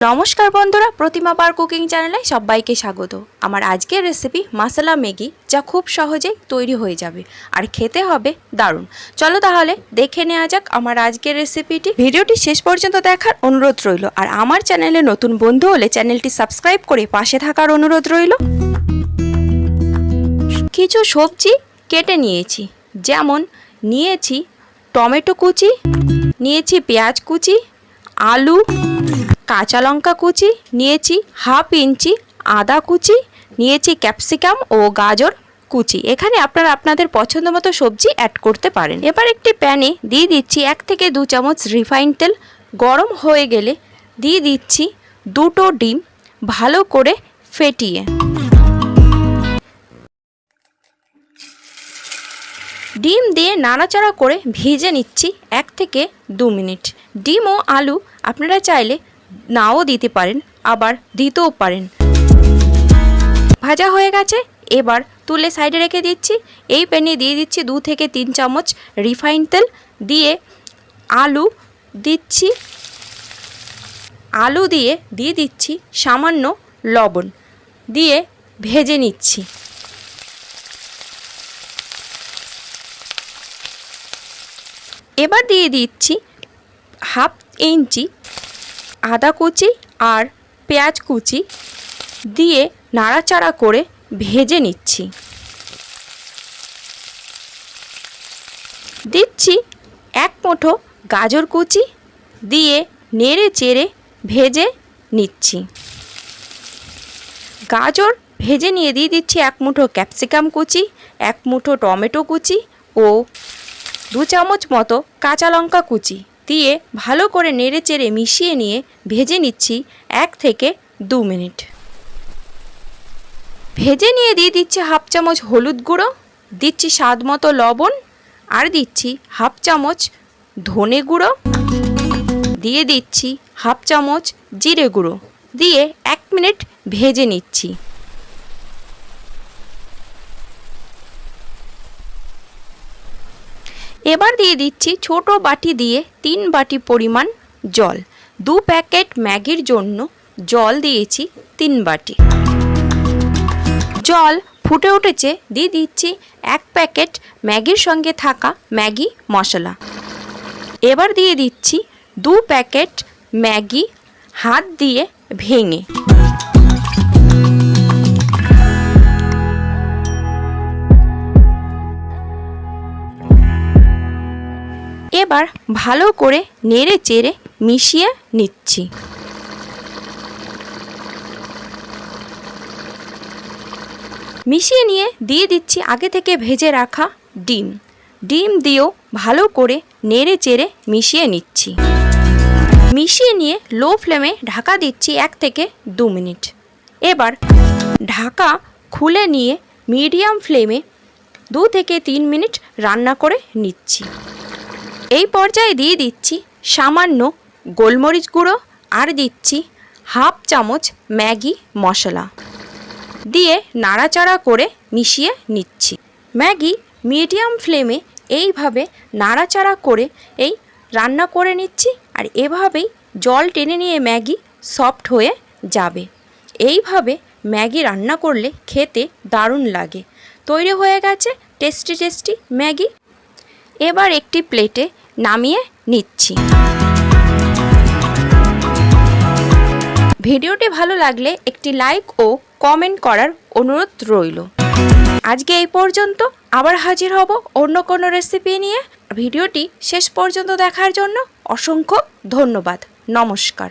নমস্কার বন্ধুরা, প্রতিমা পার কুকিং চ্যানেলে সবাইকে স্বাগত। আমার আজকের রেসিপি মশলা ম্যাগি, যা খুব সহজেই তৈরি হয়ে যাবে আর খেতে হবে দারুণ। চলো তাহলে দেখে নেওয়া যাক আমার আজকের রেসিপিটি ভিডিওটি শেষ পর্যন্ত দেখার অনুরোধ রইল, আর আমার চ্যানেলে নতুন বন্ধু হলে চ্যানেলটি সাবস্ক্রাইব করে পাশে থাকার অনুরোধ রইল। কিছু সবজি কেটে নিয়েছি, যেমন নিয়েছি টমেটো কুচি, নিয়েছি পেঁয়াজ কুচি, আলু কাঁচা লঙ্কা কুচি, নিয়েছি হাফ ইঞ্চি আদা কুচি, নিয়েছি ক্যাপসিকাম ও গাজর কুচি। এখানে আপনারা আপনাদের পছন্দ মতো সবজি অ্যাড করতে পারেন। এবার একটি প্যানে দিয়ে দিচ্ছি এক থেকে দু চামচ রিফাইন তেল। গরম হয়ে গেলে দিয়ে দিচ্ছি দুটো ডিম ভালো করে ফেটিয়ে। ডিম দিয়ে নাড়াচাড়া করে ভেজে নিচ্ছি এক থেকে দু মিনিট। ডিম ও আলু আপনারা চাইলে নাও দিতে পারেন, আবার দিতেও পারেন। ভাজা হয়ে গেছে, এবার তুলে সাইডে রেখে দিচ্ছি। এই প্যানে দিয়ে দিচ্ছি দু থেকে তিন চামচ রিফাইন তেল। দিয়ে আলু দিচ্ছি, আলু দিয়ে দিয়ে দিচ্ছি সামান্য লবণ। দিয়ে ভেজে নিচ্ছি। এবার দিয়ে দিচ্ছি হাফ ইঞ্চি আদা কুচি আর পেঁয়াজ কুচি দিয়ে নাড়াচাড়া করে ভেজে নিচ্ছি। দিচ্ছি এক মুঠো গাজর কুচি দিয়ে নেড়ে চেড়ে ভেজে নিচ্ছি। গাজর ভেজে নিয়ে দিয়ে দিচ্ছি এক মুঠো ক্যাপসিকাম কুচি, এক মুঠো টমেটো কুচি ও দু চামচ মতো কাঁচা লঙ্কা কুচি। দিয়ে ভালো করে নেড়ে চেড়ে মিশিয়ে নিয়ে ভেজে নিচ্ছি এক থেকে দু মিনিট। ভেজে নিয়ে দিয়ে দিচ্ছি হাফ চামচ হলুদ গুঁড়ো, দিচ্ছি স্বাদ মতো লবণ, আর দিচ্ছি হাফ চামচ ধনে গুঁড়ো, দিয়ে দিচ্ছি হাফ চামচ জিরে গুঁড়ো, দিয়ে এক মিনিট ভেজে নিচ্ছি। এবার দিয়ে দিচ্ছি ছোট বাটি দিয়ে তিন বাটি পরিমাণ জল। দু প্যাকেট ম্যাগির জন্য জল দিয়েছি তিন বাটি। জল ফুটে উঠেছে, দিয়ে দিচ্ছি এক প্যাকেট ম্যাগির সঙ্গে থাকা ম্যাগি মশলা। এবার দিয়ে দিচ্ছি দু প্যাকেট ম্যাগি হাত দিয়ে ভেঙে। এবার ভালো করে নেড়ে চেড়ে মিশিয়ে নিচ্ছি। মিশিয়ে নিয়ে দিয়ে দিচ্ছি আগে থেকে ভেজে রাখা ডিম। ডিম দিয়েও ভালো করে নেড়ে চেড়ে মিশিয়ে নিচ্ছি। মিশিয়ে নিয়ে লো ফ্লেমে ঢাকা দিচ্ছি এক থেকে দু মিনিট। এবার ঢাকা খুলে নিয়ে মিডিয়াম ফ্লেমে দু থেকে তিন মিনিট রান্না করে নিচ্ছি। এই পর্যায়ে দিয়ে দিচ্ছি সামান্য গোলমরিচ গুঁড়ো আর দিচ্ছি হাফ চামচ ম্যাগি মশলা। দিয়ে নাড়াচাড়া করে মিশিয়ে নিচ্ছি। ম্যাগি মিডিয়াম ফ্লেমে এইভাবে নাড়াচাড়া করে এই রান্না করে নিচ্ছি আর এভাবেই জল টেনে নিয়ে ম্যাগি সফট হয়ে যাবে। এইভাবে ম্যাগি রান্না করলে খেতে দারুণ লাগে। তৈরি হয়ে গেছে টেস্টি টেস্টি ম্যাগি। এবার একটি প্লেটে নামিয়ে নিচ্ছি। ভিডিওটি ভালো লাগলে একটি লাইক ও কমেন্ট করার অনুরোধ রইল। আজকে এই পর্যন্ত আবার হাজির হব অন্য কোনো রেসিপি নিয়ে। ভিডিওটি শেষ পর্যন্ত দেখার জন্য অসংখ্য ধন্যবাদ। নমস্কার।